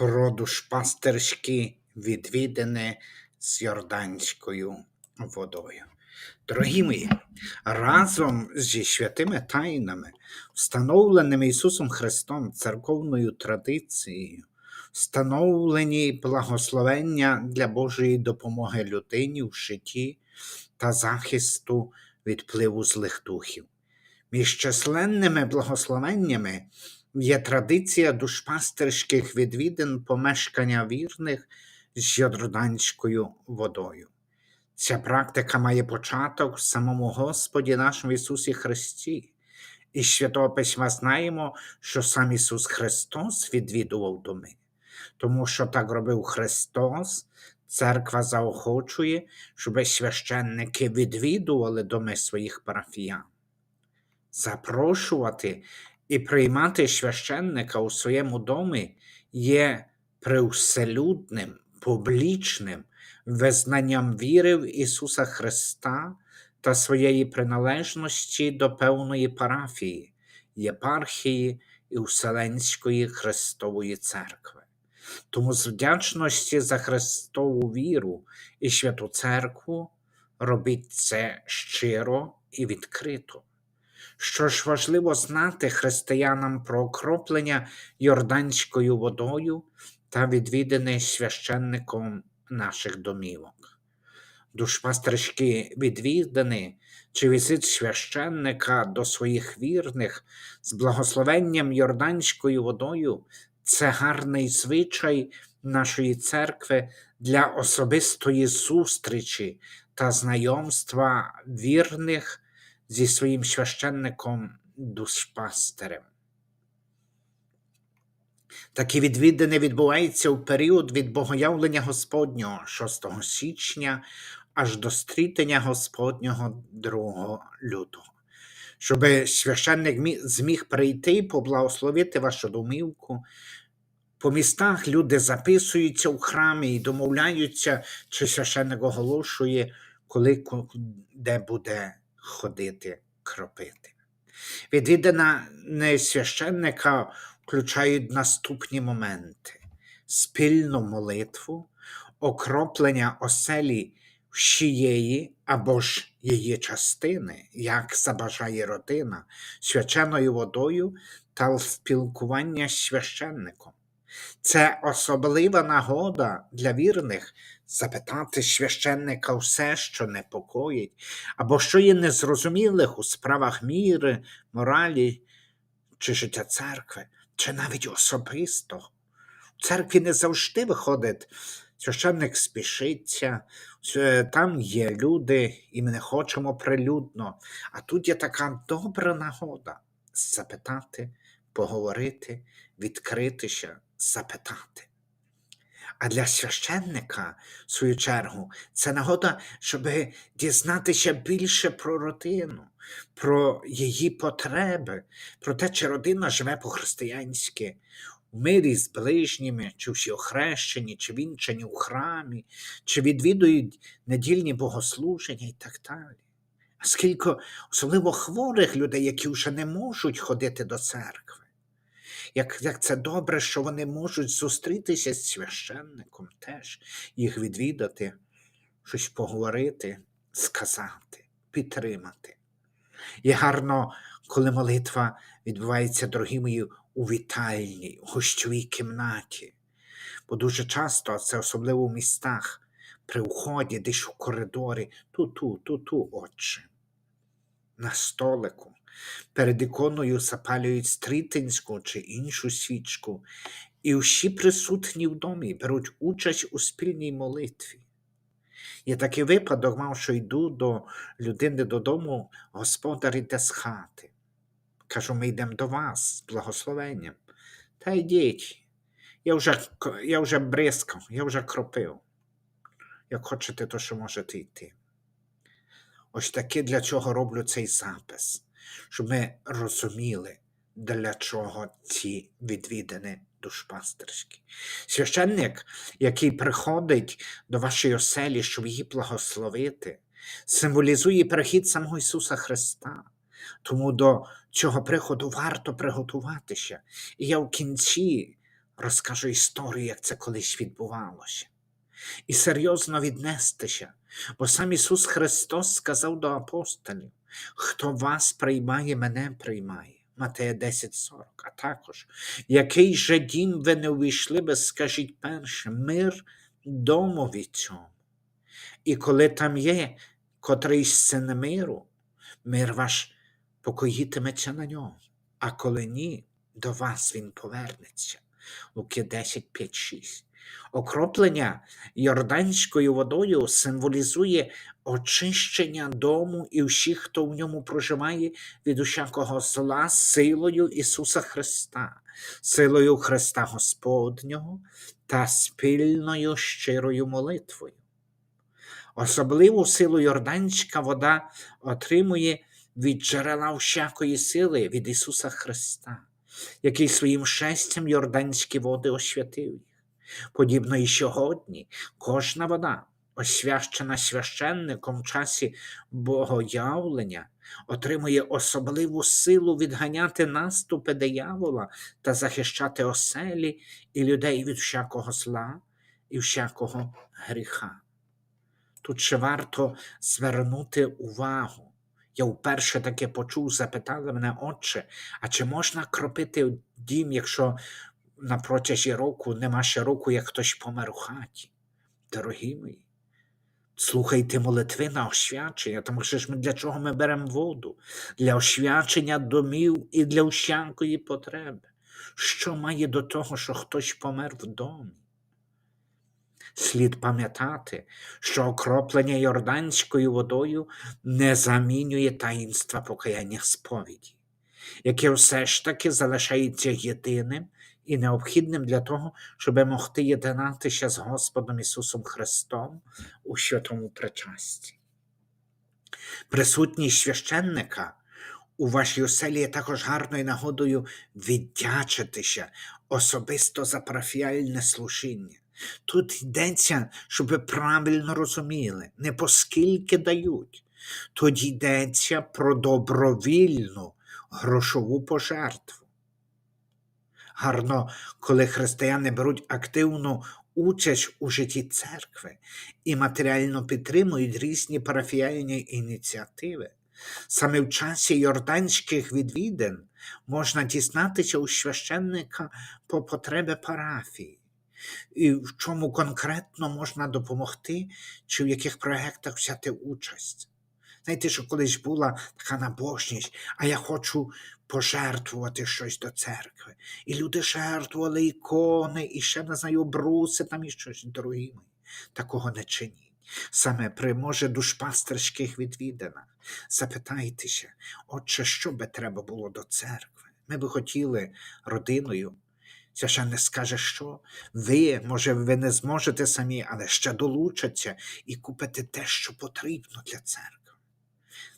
про душпастерські відвідини з Йорданською водою. Дорогі мої, разом зі святими тайнами, встановленими Ісусом Христом церковною традицією, встановлені благословення для Божої допомоги людині в житті та захисту від впливу злих духів. Між численними благословеннями є традиція душпастерських відвідин помешкання вірних з Йорданською водою. Ця практика має початок в самому Господі нашому Ісусі Христі. І Святого Письма знаємо, що сам Ісус Христос відвідував доми, тому що так робив Христос, церква заохочує, щоб священники відвідували доми своїх парафіян. Запрошувати і приймати священника у своєму домі є привселюдним, публічним визнанням віри в Ісуса Христа та своєї приналежності до певної парафії, єпархії і Вселенської Христової Церкви. Тому з вдячності за Христову віру і святу Церкву робіть це щиро і відкрито. Що ж важливо знати християнам про окроплення Йорданською водою та відвідини священником наших домівок. Душпастерські відвідини чи візит священника до своїх вірних з благословенням Йорданською водою це гарний звичай нашої церкви для особистої зустрічі та знайомства вірних зі своїм священником душпастерем. Такі відвідини відбуваються у період від богоявлення Господнього 6 січня аж до стрітення Господнього 2 лютого. Щоб священник зміг прийти і поблагословити вашу домівку. По містах люди записуються у храмі і домовляються, чи священник оголошує, коли де буде ходити кропити. Відвідина священника включають наступні моменти: спільну молитву, окроплення оселі всієї або ж її частини, як забажає родина, свяченою водою та спілкування з священником. Це особлива нагода для вірних запитати священника все, що непокоїть, або що є незрозумілих у справах міри, моралі чи життя церкви, чи навіть особисто. В церкві не завжди виходить, священник спішиться, там є люди, і ми не хочемо прилюдно. А тут є така добра нагода запитати, поговорити, відкритися, запитати. А для священника, в свою чергу, це нагода, щоб дізнатися більше про родину, про її потреби, про те, чи родина живе по-християнськи, в мирі з ближніми, чи всі охрещені, чи вінчані у храмі, чи відвідують недільні богослуження і так далі. А скільки особливо хворих людей, які вже не можуть ходити до церкви. Як, як це добре, що вони можуть зустрітися з священником теж, їх відвідати, щось поговорити, сказати, підтримати. Є гарно, коли молитва відбувається, дорогі мої, у вітальні, у гостьовій кімнаті. Бо дуже часто, це особливо в містах, при вході, десь у коридорі, ту-ту, ту-ту, отче. На столику. Перед іконою запалюють стрітинську чи іншу свічку, і всі присутні в домі беруть участь у спільній молитві. Є такий випадок, мав, що йду до людини додому, господар іде з хати. Кажу, ми йдемо до вас з благословенням. Та йдіть. Я вже, я вже бризкав, я вже кропив. Як хочете, то що можете йти. Ось таки для чого роблю цей запис, щоб ми розуміли, для чого ці відвідини душпастерські. Священник, який приходить до вашої оселі, щоб її благословити, символізує прихід самого Ісуса Христа. Тому до цього приходу варто приготуватися. І я в кінці розкажу історію, як це колись відбувалося. І серйозно віднестися, бо сам Ісус Христос сказав до апостолів: хто вас приймає, мене приймає. Матея 10.40. А також, який же дім ви не увійшли би, скажіть перше, мир домові цьому. І коли там є котрийсь син миру, мир ваш покоїтиметься на ньому, а коли ні, до вас він повернеться. Луки 10, 5, 6. Окроплення йорданською водою символізує очищення дому і всіх, хто в ньому проживає від усякого зла силою Ісуса Христа, силою Христа Господнього та спільною щирою молитвою. Особливу силу йорданська вода отримує від джерела всякої сили від Ісуса Христа, який своїм шестям йорданські води освятив. Подібно і сьогодні кожна вода, освящена священником в часі богоявлення, отримує особливу силу відганяти наступи диявола та захищати оселі і людей від всякого зла і всякого гріха. Тут ще варто звернути увагу. Я вперше таке почув, запитали мене, отче, а чи можна кропити дім, якщо на протязі року нема ще року, як хтось помер у хаті? Дорогі мої, слухайте молитви на освячення, тому що ж ми для чого ми беремо воду? Для освячення домів і для всякої потреби. Що має до того, що хтось помер в домі? Слід пам'ятати, що окроплення йорданською водою не замінює таїнства покаяння сповіді, яке все ж таки залишається єдиним і необхідним для того, щоб могти єднатися з Господом Ісусом Христом у святому причасті. Присутність священника у вашій оселі є також гарною нагодою віддячитися особисто за парафіальне служіння. Тут йдеться, щоб ви правильно розуміли, не поскільки дають. Тут йдеться про добровільну грошову пожертву. Гарно, коли християни беруть активну участь у житті церкви і матеріально підтримують різні парафіальні ініціативи. Саме в часі йорданських відвідин можна дізнатися у священника по потреби парафії і в чому конкретно можна допомогти, чи в яких проєктах взяти участь. Знаєте, що колись була така набожність, а я хочу пожертвувати щось до церкви. І люди жертвували ікони, і ще не знаю, бруси там і щось, дорогі. Такого не чиніть. Саме при, може, душпастерських відвідинах. Запитайтеся, отче, що би треба було до церкви? Ми би хотіли родиною Священник скаже, що ви, може, ви не зможете самі, але ще долучаться і купите те, що потрібно для церкви.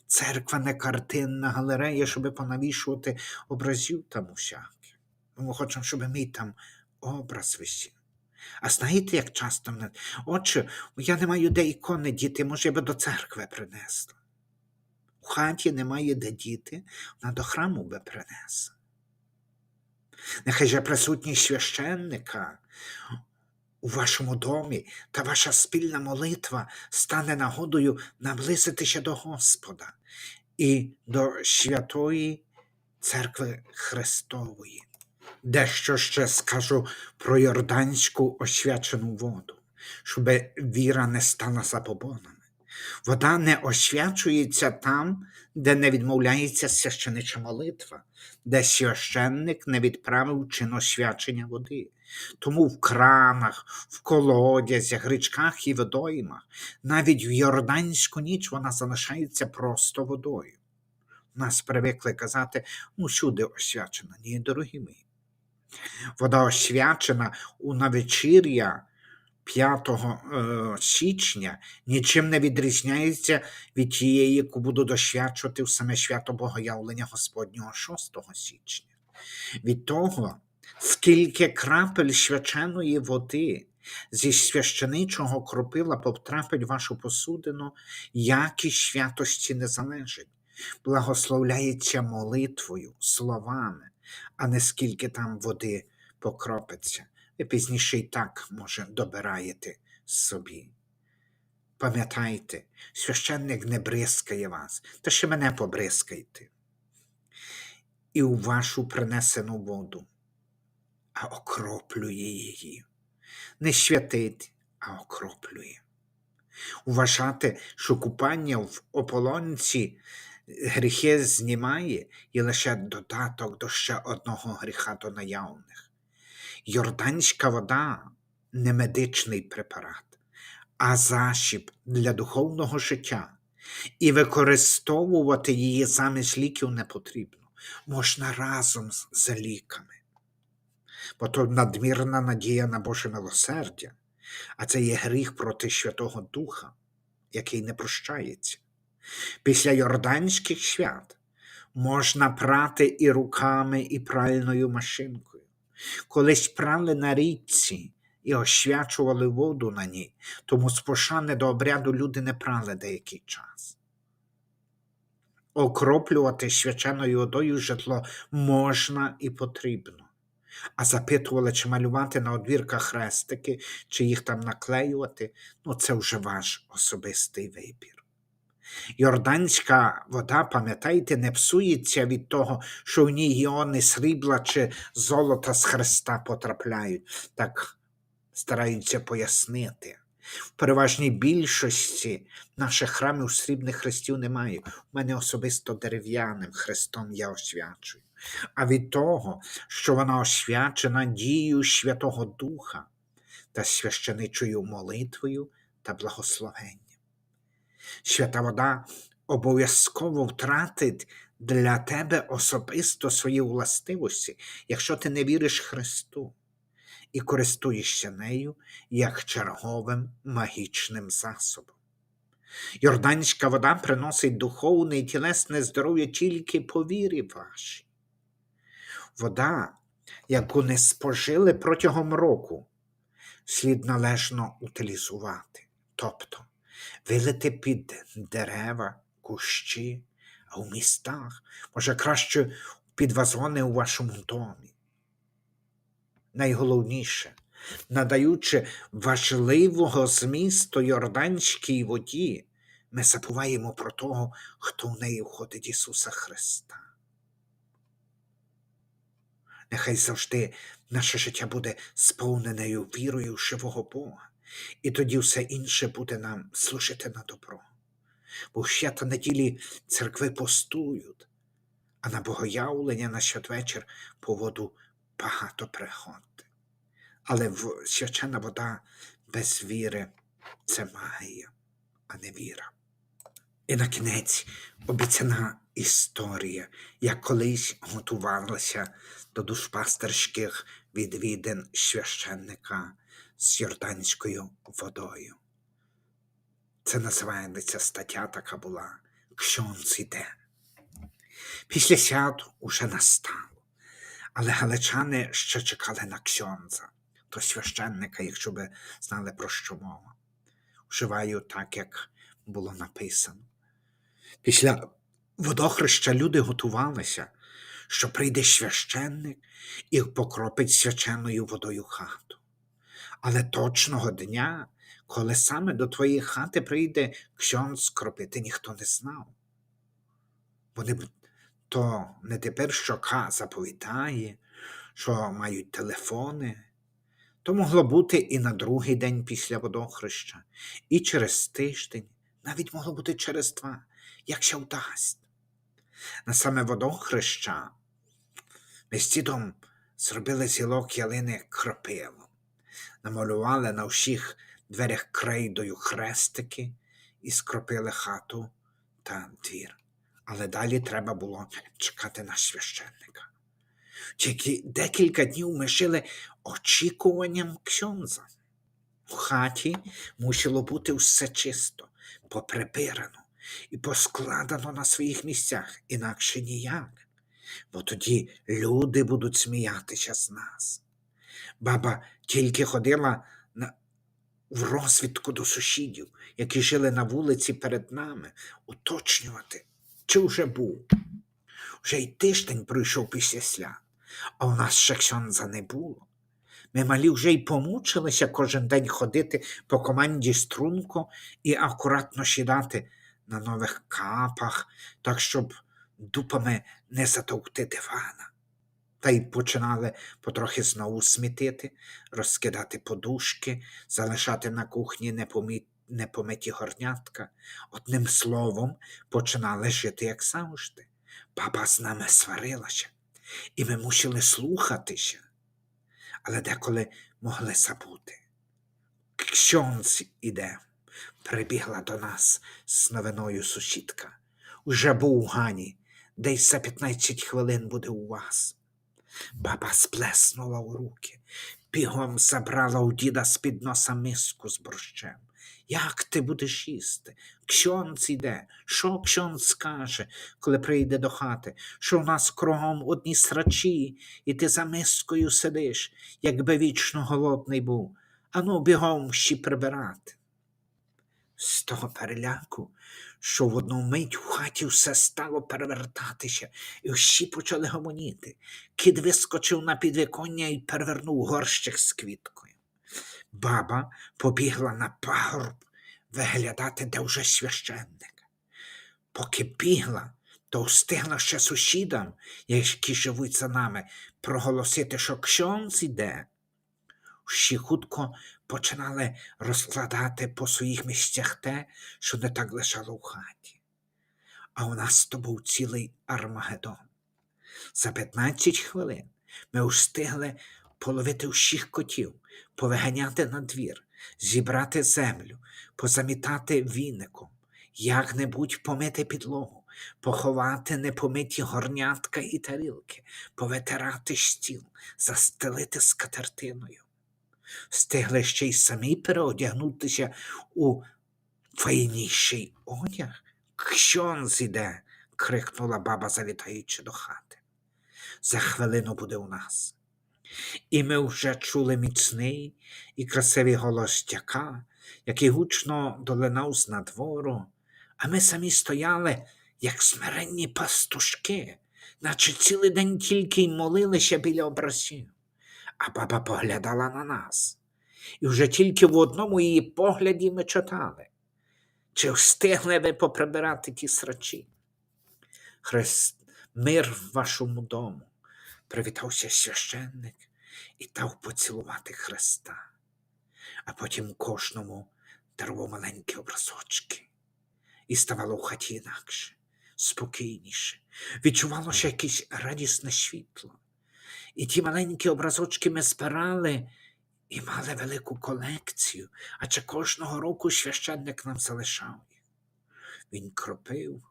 Церква не картинна галерея, щоб понавішувати образів там усяких. Ми хочемо, щоб мій там образ висів. А знаєте, як часто мене, отче, я не маю де ікони діти, може, я би до церкви принесла. У хаті немає де діти, вона до храму би принесла. Нехай же присутність священника у вашому домі та ваша спільна молитва стане нагодою наблизитися до Господа і до святої церкви Христової. Дещо ще скажу про йорданську освячену воду, щоб віра не стала забобонами. Вода не освячується там, де не відмовляється священича молитва, де священник не відправив чин освячення води. Тому в кранах, в колодязях, річках і водоймах, навіть в Йорданську ніч вона залишається просто водою. Нас привикли казати, усюди освячена. Ні, дорогі мої. Вода освячена у навечір'я 5 е, січня нічим не відрізняється від тієї, яку буду досвячувати в саме свято Богоявлення Господнього 6 січня. Від того, скільки крапель свяченої води зі священичого кропила потрапить в вашу посудину, якість святості не залежить, благословляється молитвою, словами, а не скільки там води покропиться. Ви пізніше і так, може, добираєте собі. Пам'ятайте, священник не бризкає вас, та ще мене побризкайте. І у вашу принесену воду, а окроплює її. Не святить, а окроплює. Вважати, що купання в ополонці гріхи знімає і лише додаток до ще одного гріха до наявних. Йорданська вода не медичний препарат, а защіп для духовного життя, і використовувати її замість ліків не потрібно. Можна разом з ліками. Бо то надмірна надія на Боже милосердя, а це є гріх проти Святого Духа, який не прощається. Після Йорданських свят можна прати і руками, і пральною машинкою. Колись прали на річці і освячували воду на ній, тому з пошани до обряду люди не прали деякий час. Окроплювати свяченою водою житло можна і потрібно, а запитували, чи малювати на одвірках хрестики, чи їх там наклеювати, ну це вже ваш особистий вибір. Йорданська вода, пам'ятаєте, не псується від того, що в ній іони срібла чи золота з хреста потрапляють, так стараються пояснити. В переважній більшості наших храмів срібних хрестів немає. У мене особисто дерев'яним хрестом я освячую. А від того, що вона освячена дією Святого Духа та священичою молитвою та благословенням. Свята вода обов'язково втратить для тебе особисто свої властивості, якщо ти не віриш Христу і користуєшся нею як черговим магічним засобом. Йорданська вода приносить духовне і тілесне здоров'я тільки по вірі вашій. Вода, яку не спожили протягом року, слід належно утилізувати, тобто вилити під дерева, кущі, а у містах, може краще під вазони у вашому домі. Найголовніше, надаючи важливого змісту Йорданській воді, ми забуваємо про того, хто в неї входить Ісуса Христа. Нехай завжди наше життя буде сповненою вірою в живого Бога, і тоді все інше буде нам служити на добро. Бо в свята неділі церкви постують, а на богоявлення на святвечір по воду багато приходить. Але свячена вода без віри це магія, а не віра. І на кінець обіцяна історія, як колись готувалася до душпастерських відвідин священника з Йорданською водою. Це називається стаття така була Ксьонц іде. Після свят уже настало, але галичани ще чекали на ксьонза, то священника, якщо би знали про що мова. Вживаю так, як було написано. Після водохреща люди готувалися, що прийде священник і покропить свяченою водою хату. Але точного дня, коли саме до твоєї хати прийде ксьон скропити, ніхто не знав. Вони то не тепер щока заповідає, що мають телефони, то могло бути і на другий день після водохреща, і через тиждень, навіть могло бути через два, якщо вдасть. На саме водохреща ми з дідом зробили зілок ялини кропилом, намалювали на всіх дверях крейдою хрестики і скропили хату та двір. Але далі треба було чекати на священника. Тільки декілька днів ми жили очікуванням ксьонза. У хаті мусило бути все чисто, поприбирано і поскладено на своїх місцях, інакше ніяк. Бо тоді люди будуть сміятися з нас. Баба тільки ходила на... в розвідку до сусідів, які жили на вулиці перед нами, уточнювати, чи вже був. Вже й тиждень пройшов після свят, а у нас ще ксьонза не було. Ми малі вже й помучилися кожен день ходити по команді струнко і акуратно сідати на нових капах, так щоб дупами не затовкти дивана. Та й починали потрохи знову смітити, розкидати подушки, залишати на кухні непомиті горнятка. Одним словом, починали жити, як завжди. Баба з нами сварилася, і ми мусили слухатися, але деколи могли забути. Ксьонц іде, прибігла до нас з новиною сусідка. Уже був у Гані, десь за 15 хвилин буде у вас. Баба сплеснула у руки, бігом забрала у діда з-під носа миску з борщем. Як ти будеш їсти? Ксьонц іде. Що ксьонц скаже, коли прийде до хати? Що в нас кругом одні срачі, і ти за мискою сидиш, якби вічно голодний був. Ану, бігом ще прибирати. З того переляку, що в одну мить в хаті все стало перевертатися, і всі почали гомоніти. Кіт вискочив на підвіконня і перевернув горщик з квіткою. Баба побігла на пагорб виглядати, де вже священник. Поки бігла, то встигла ще сусідам, які живуть за нами, проголосити, що ксьонц іде. Всі хутко починали розкладати по своїх місцях те, що не так лежало в хаті. А у нас то був цілий Армагеддон. За 15 хвилин ми встигли половити всіх котів, повиганяти на двір, зібрати землю, позамітати віником, як-небудь помити підлогу, поховати непомиті горнятка і тарілки, повитирати стіл, застелити скатертиною. Встигли ще й самі переодягнутися у файніший одяг. Ксьонз іде, крикнула баба, залітаючи до хати. За хвилину буде у нас. І ми вже чули міцний і красивий голос дяка, який гучно долинав з надвору, а ми самі стояли, як смиренні пастушки, наче цілий день тільки й молилися біля образів. А баба поглядала на нас, і вже тільки в одному її погляді ми читали. Чи встигли ви поприбирати ті срачі? Христ, мир в вашому дому, привітався священник і дав поцілувати Христа, а потім кожному дарував маленькі образочки. І ставало в хаті інакше, спокійніше, відчувалося якесь радісне світло. І ті маленькі образочки ми збирали і мали велику колекцію, адже кожного року священник нам залишав їх. Він кропив,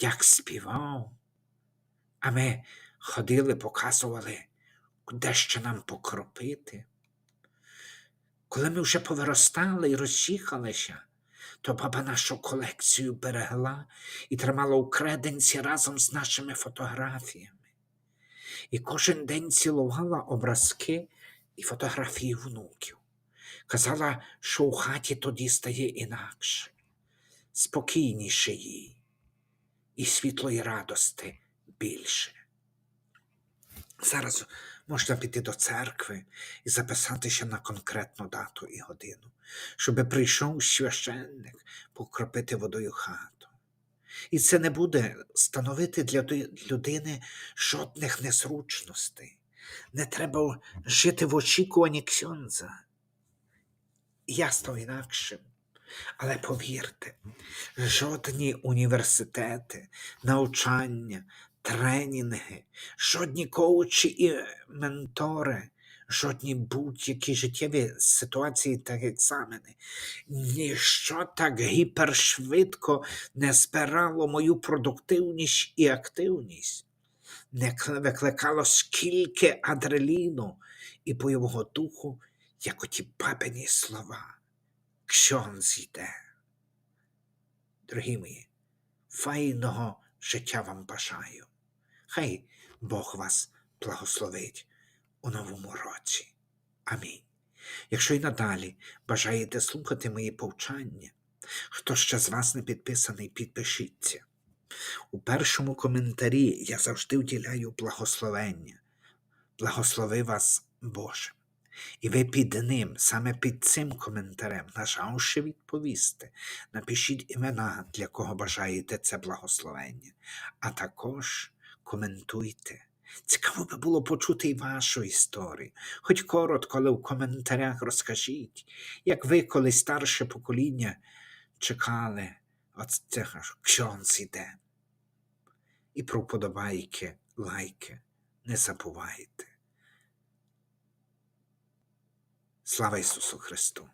як співав, а ми ходили, показували, де ще нам покропити. Коли ми вже повиростали і роз'їхалися, то баба нашу колекцію берегла і тримала у креденці разом з нашими фотографіями. І кожен день цілувала образки і фотографії внуків. Казала, що у хаті тоді стає інакше, спокійніше їй, і світлої радости більше. Зараз можна піти до церкви і записатися на конкретну дату і годину, щоб прийшов священник покропити водою хату. І це не буде становити для людини жодних незручностей. Не треба жити в очікуванні ксьонза. Я став інакшим. Але повірте, жодні університети, навчання, тренінги, жодні коучі і ментори, жодні будь-які життєві ситуації та екзамени, ніщо так гіпершвидко не збирало мою продуктивність і активність, не викликало скільки адреліну і бойового духу, як оті бабині слова. Ксьонз йде. Дорогі мої, файного життя вам бажаю. Хай Бог вас благословить у новому році. Амінь. Якщо й надалі бажаєте слухати мої повчання, хто ще з вас не підписаний, підпишіться. У першому коментарі я завжди вділяю благословення. Благослови вас, Боже. І ви під ним, саме під цим коментарем, нажавши відповісти, напишіть імена, для кого бажаєте це благословення, а також коментуйте. Цікаво би було почути і вашу історію. Хоч коротко, але в коментарях розкажіть, як ви, коли старше покоління, чекали от цього ксьонц іде. І про вподобайки, лайки не забувайте. Слава Ісусу Христу!